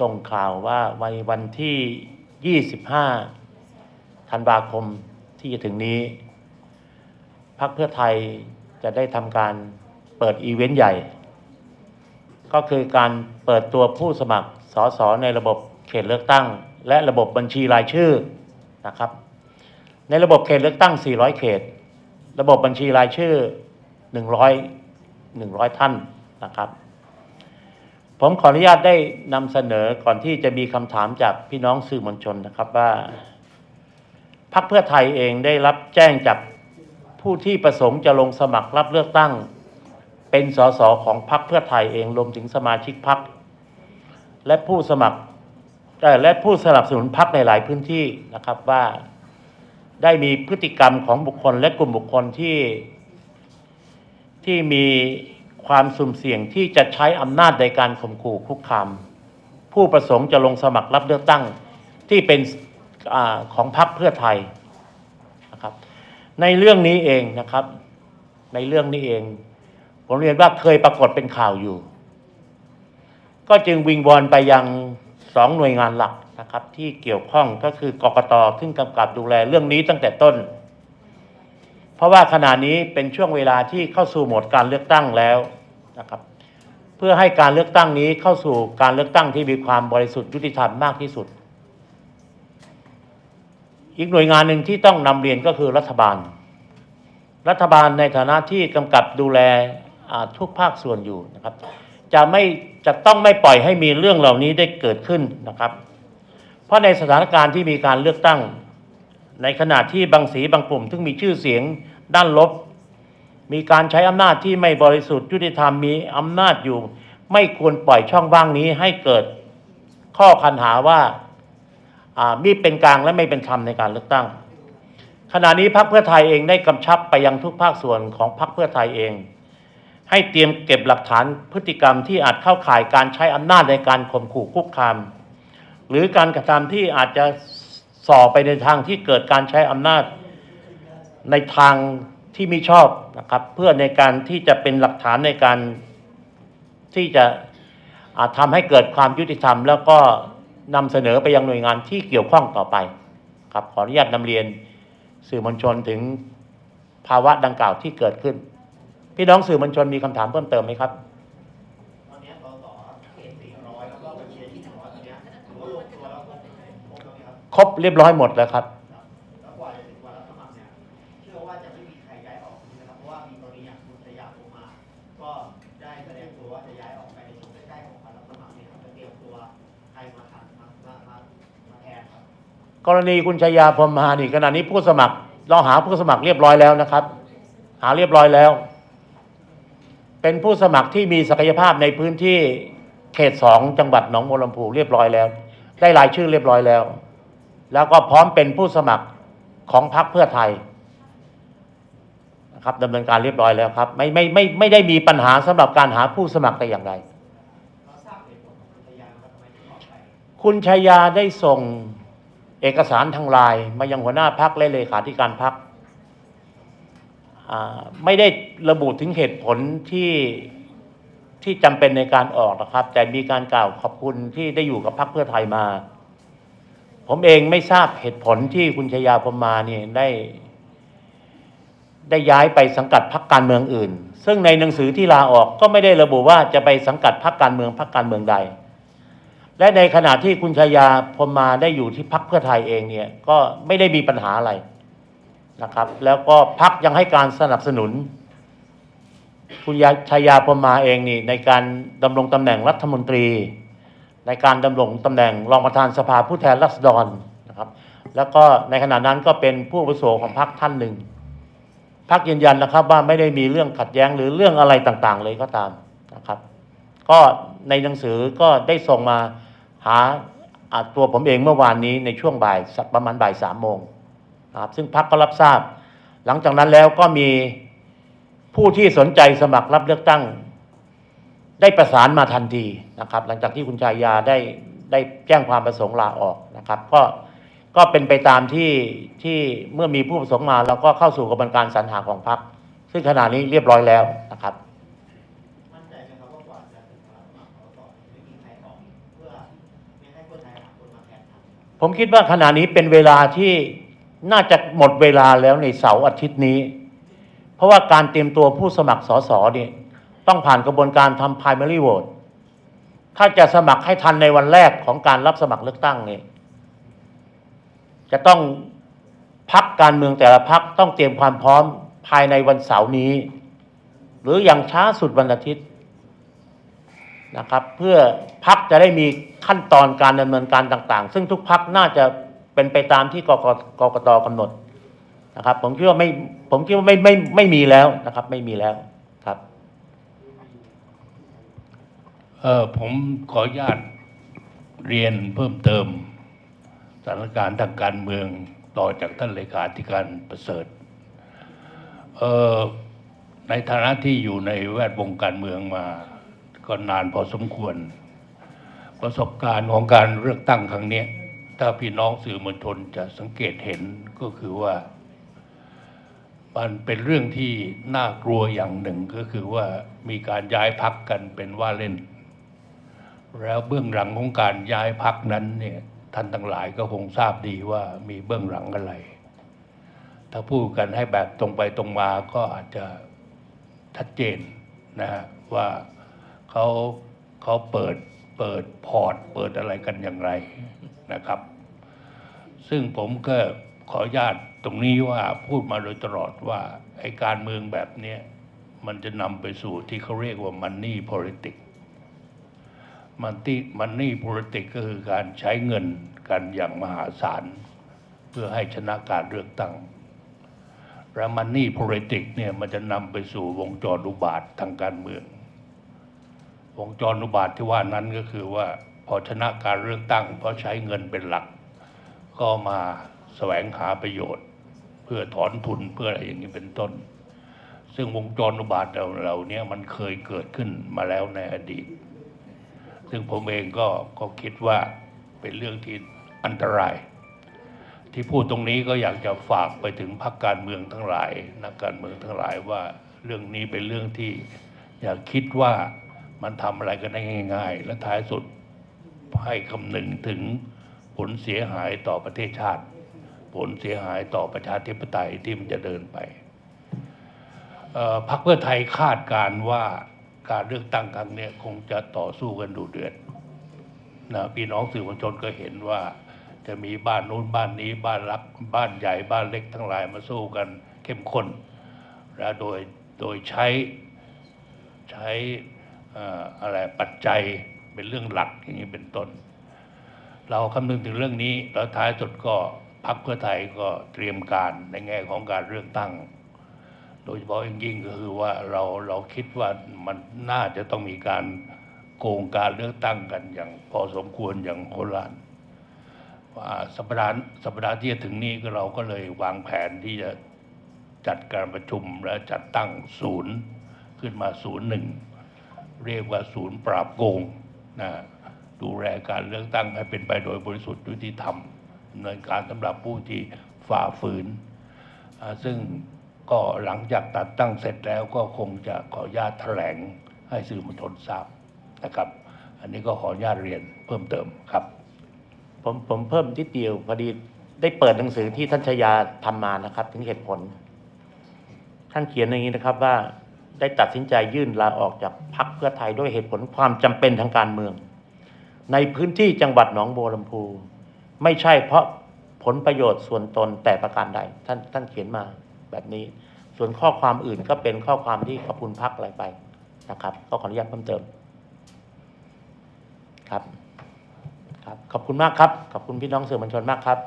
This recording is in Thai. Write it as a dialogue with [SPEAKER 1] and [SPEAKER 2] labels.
[SPEAKER 1] ส่งข่าวว่าวันวันที่ 25 ธันวาคมที่จะถึงนี้พรรคเพื่อไทยจะได้ทำการเปิดอีเวนต์ใหญ่ ก็คือการเปิดตัวผู้สมัครสสในระบบเขตเลือกตั้ง และระบบบัญชีรายชื่อนะครับ ในระบบเขตเลือกตั้ง 400 เขต ระบบบัญชีรายชื่อ 100 100 ท่านนะครับ ผมขออนุญาตได้นำเสนอก่อนที่จะมีคำถามจากพี่น้องสื่อมวลชนนะครับว่าพรรคเพื่อไทยเองได้รับแจ้งจากผู้ที่ประสงค์จะลงสมัครรับเลือกตั้ง เป็นสสของพรรคเพื่อไทยเองรวมถึงสมาชิกพรรคและผู้สมัครและผู้สนับสนุนพรรคในหลายพื้นที่นะครับว่าได้มีพฤติกรรมของบุคคลและกลุ่มบุคคลที่ที่มี ความสุ่มเสี่ยงที่จะใช้อำนาจในการข่มขู่คุกคาม ผู้ประสงค์จะลงสมัครรับเลือกตั้งที่เป็นอของพรรคเพื่อไทยนะครับในเรื่องนี้เองนะครับ ในเรื่องนี้เอง ผมเรียนว่าเคยปรากฏเป็นข่าวอยู่ ก็จึงวิงวอนไปยังสองหน่วยงานหลักนะครับ ที่เกี่ยวข้องก็คือกกตซึ่งกำกับดูแลเรื่องนี้ตั้งแต่ต้น ราะว่าขณะนี้เป็นช่วงเวลาที่เข้าสู่โหมดการเลือกตั้งแล้วนะครับ เพื่อให้การเลือกตั้งนี้เข้าสู่การเลือกตั้งที่มีความบริสุทธิ์ยุติธรรมมากที่สุด อีกหน่วยงานหนึ่งที่ต้องนำเรียนก็คือรัฐบาล รัฐบาลในฐานะที่กำกับดูแลทุกภาคส่วนอยู่นะครับ จะไม่จะต้องไม่ปล่อยให้มีเรื่องเหล่านี้ได้เกิดขึ้นนะครับ เพราะในสถานการณ์ที่มีการเลือกตั้ง ในขณะที่บางสีบางกลุ่มซึ่งมีชื่อเสียง ด้านลบ มีการใช้อำนาจที่ไม่บริสุทธิ์ยุติธรรมมีอำนาจอยู่ ไม่ควรปล่อยช่องว่างนี้ให้เกิดข้อคันหาว่าอ่ามีเป็นกลางและไม่เป็นธรรมในการเลือกตั้ง ขณะนี้พรรคเพื่อไทยเองได้กำชับไปยังทุกภาคส่วนของพรรคเพื่อไทยเอง ให้เตรียมเก็บหลักฐานพฤติกรรมที่อาจเข้าข่ายการใช้อำนาจในการข่มขู่คุกคาม หรือการกระทำที่อาจจะส่อไปในทางที่เกิดการใช้อำนาจ ในทางที่ม่ชอบนะครับ เพื่อในการที่จะเป็นหลักฐานในการที่จะอาจทำให้เกิดความยุติธรรม แล้วก็นำเสนอไปยังหน่วยงานที่เกี่ยวข้องต่อไปครับขออนุญาตนำเรียนสื่อมวลชนถึงภาวะดังกล่าวที่เกิดขึ้น พี่น้องสื่อมวลชนมีคำถามเพิ่มเติมไหมครับ
[SPEAKER 2] ตอนเนี้ยสสเขต400แล้วก็บัญชีที่100ตอนเนี้ยถือว่าลงตัวแล้วครบครบแล้วไหมครับ
[SPEAKER 1] ครบเรียบร้อยหมดแล้วครับ
[SPEAKER 2] ได้แสดงตัวว่าจะย้ายออกไปในช่วงใกล้ๆของวันรับสมัครเนี่ยครับจะเตรียมตัวใครมาทันมามามามาแทนครับ
[SPEAKER 1] กรณีคุณชยาพรหมมานี่ขณะนี้ผู้สมัคร เราหาผู้สมัครเรียบร้อยแล้วนะครับ หาเรียบร้อยแล้ว เป็นผู้สมัครที่มีศักยภาพในพื้นที่เขตสองจังหวัดหนองบัวลำพูเรียบร้อยแล้ว ได้รายชื่อเรียบร้อยแล้ว แล้วก็พร้อมเป็นผู้สมัครของพรรคเพื่อไทย นะครับดำเนินการเรียบร้อยแล้วครับ ไม่ไม่ไม่ไม่ได้มีปัญหาสำหรับการหาผู้สมัครแต่อย่างใด
[SPEAKER 2] เราทราบเหตุผลของคุณชยานะครับทำไมถึงออกไป
[SPEAKER 1] คุณชายาได้ส่งเอกสารทางไลน์มายังหัวหน้าพักและเลขาธิการพักไม่ได้ระบุถึงเหตุผลที่ที่จำเป็นในการออกนะครับ แต่มีการกล่าวขอบคุณที่ได้อยู่กับพักเพื่อไทยมา ผมเองไม่ทราบเหตุผลที่คุณชายาพมมาเนี่ยได้ ได้ย้ายไปสังกัดพักการเมืองอื่น ซึ่งในหนังสือที่ลาออกก็ไม่ได้ระบุว่าจะไปสังกัดพักการเมืองพักการเมืองใด และในขณะที่คุณชายาพรมมาได้อยู่ที่พักเพื่อไทยเองเนี่ยก็ไม่ได้มีปัญหาอะไรนะครับ แล้วก็พักยังให้การสนับสนุน คุณยาชายาพรมมาเองนี่ในการดำรงตำแหน่งรัฐมนตรี ในการดำรงตำแหน่งรองประธานสภาผู้แทนราษฎรนะครับ แล้วก็ในขณะนั้นก็เป็นผู้อาวุโสของพรรคท่านหนึ่ง พรรคยืนยันนะครับว่าไม่ได้มีเรื่องขัดแย้งหรือเรื่องอะไรต่างๆ เลยก็ตามนะครับ ก็ในหนังสือก็ได้ส่งมาหาตัวผมเองเมื่อวานนี้ในช่วงบ่ายสักประมาณบ่ายสามโมงนะครับซึ่งพักก็รับทราบ หลังจากนั้นแล้วก็มีผู้ที่สนใจสมัครรับเลือกตั้ง ได้ประสานมาทันทีนะครับ หลังจากที่คุณชายาได้ได้แจ้งความประสงค์ลาออกนะครับ ก็ ก็เป็นไปตามที่ที่เมื่อมีผู้ประสงค์มาเราก็เข้าสู่กระบวนการสรรหาของพรรคซึ่งขณะนี้เรียบร้อยแล้วนะครับ
[SPEAKER 2] มั่นใจไหมครับว่ากว่าจะถึงวันรับสมัครสสไม่มีใครออกเพื่อ
[SPEAKER 1] ผมคิดว่าขณะนี้เป็นเวลาที่น่าจะหมดเวลาแล้วในเสาร์อาทิตย์นี้ เพราะว่าการเตรียมตัวผู้สมัครสสเนี่ยต้องผ่านกระบวนการทำ primary vote ถ้าจะสมัครให้ทันในวันแรกของการรับสมัครเลือกตั้งเนี่ย จะต้องพักการเมืองแต่ละพักต้องเตรียมความพร้อมภายในวันเสาร์นี้ หรืออย่างช้าสุดวันอาทิตย์นะครับ เพื่อพักจะได้มีขั้นตอนการดำเนินการต่างๆ ซึ่งทุกพักน่าจะเป็นไปตามที่กกกกตกำหนดนะครับ ผมคิดว่าไม่ผมคิดว่าไม่ไม่ไม่มีแล้วนะครับ ไม่มีแล้วครับ
[SPEAKER 3] เออผมขออนุญาตเรียนเพิ่มเติม สถานการณ์ทางการเมืองต่อจากท่านเลขาธิการประเสริฐในฐานะที่อยู่ในแวดวงการเมืองมาก็นานพอสมควร ประสบการณ์ของการเลือกตั้งครั้งนี้ถ้าพี่น้องสื่อมวลชนจะสังเกตเห็นก็คือว่า มันเป็นเรื่องที่น่ากลัวอย่างหนึ่งก็คือว่ามีการย้ายพักกันเป็นว่าเล่น แล้วเบื้องหลังของการย้ายพักนั้นเนี่ย ท่านทั้งหลายก็คงทราบดีว่ามีเบื้องหลังอะไร ถ้าพูดกันให้แบบตรงไปตรงมาก็อาจจะชัดเจนนะฮะว่าเขาเขาเปิดเปิดพอร์ต เปิดอะไรกันอย่างไรนะครับ ซึ่งผมก็ขออนุญาตตรงนี้ว่าพูดมาโดยตลอดว่าไอ้การเมืองแบบนี้มันจะนำไปสู่ที่เขาเรียกว่า money politics มันที่ money politics ก็คือการใช้เงินกันอย่างมหาศาล เพื่อให้ชนะการเลือกตั้งและ money politics เนี่ยมันจะนำไปสู่วงจรอุบาททางการเมือง วงจรอุบาทที่ว่านั้นก็คือว่าพอชนะการเลือกตั้ง เพราะใช้เงินเป็นหลัก ก็มาแสวงหาประโยชน์ เพื่อถอนทุนเพื่ออะไรอย่างนี้เป็นต้น ซึ่งวงจรอุบาทเราเรานี้มันเคยเกิดขึ้นมาแล้วในอดีต ซึ่งผมเองก็ก็คิดว่าเป็นเรื่องที่อันตราย ที่พูดตรงนี้ก็อยากจะฝากไปถึงพรรคการเมืองทั้งหลายนักการเมืองทั้งหลายว่าเรื่องนี้เป็นเรื่องที่อย่าคิดว่ามันทำอะไรกันได้ง่าย ๆ และท้ายสุดให้คำนึงถึงผลเสียหายต่อประเทศชาติ ผลเสียหายต่อประชาธิปไตยที่มันจะเดินไปพรรคเพื่อไทยคาดการณ์ว่า การเลือกตั้งครั้งนี้คงจะต่อสู้กันดูเดือดนะพี่น้องสื่อมวลชนก็เห็นว่า จะมีบ้านนู้นบ้านนี้บ้านรักบ้านใหญ่บ้านเล็กทั้งหลายมาสู้กันเข้มข้นและโดยโดยใช้ใช้เอ่ออะไรปัจจัยเป็นเรื่องหลักอย่างนี้เป็นต้น เราคำนึงถึงเรื่องนี้แล้วท้ายสุดก็พรรคเพื่อไทยก็เตรียมการในแง่ของการเลือกตั้ง โดยเฉพาะยิ่งก็คือว่าเราเราคิดว่ามันน่าจะต้องมีการโกงการเลือกตั้งกันอย่างพอสมควรอย่างโหฬารว่าสัปดาห์สัปดาห์ที่จะถึงนี้ก็เราก็เลยวางแผนที่จะจัดการประชุมและจัดตั้งศูนย์ขึ้นมาศูนย์หนึ่งเรียกว่าศูนย์ปราบโกงนะดูแลการเลือกตั้งให้เป็นไปโดยบริสุทธิ์ยุติธรรมดำเนินการสำหรับผู้ที่ฝ่าฝืน ซึ่ง ก็หลังจากตัดตั้งเสร็จแล้วก็คงจะขออนุญาตแถลงให้สื่อมวลชนทราบนะครับ อันนี้ก็ขออนุญาตเรียนเพิ่มเติมครับ
[SPEAKER 1] ผมผมเพิ่มนิดเดียวพอดีได้เปิดหนังสือที่ท่านชยาทำมานะครับ ถึงเหตุผล ท่านเขียนอย่างนี้นะครับว่าได้ตัดสินใจยื่นลาออกจากพรรคเพื่อไทยด้วยเหตุผลความจำเป็นทางการเมือง ในพื้นที่จังหวัดหนองบัวลำพู ไม่ใช่เพราะผลประโยชน์ส่วนตนแต่ประการใด ท่านท่านเขียนมา แบบนี้ ส่วนข้อความอื่นก็เป็นข้อความที่ขอบคุณพักอะไรไปนะครับก็ขออนุญาตเพิ่มเติมครับครับ ขอบคุณมากครับ ขอบคุณพี่น้องสื่อมวลชนมากครับ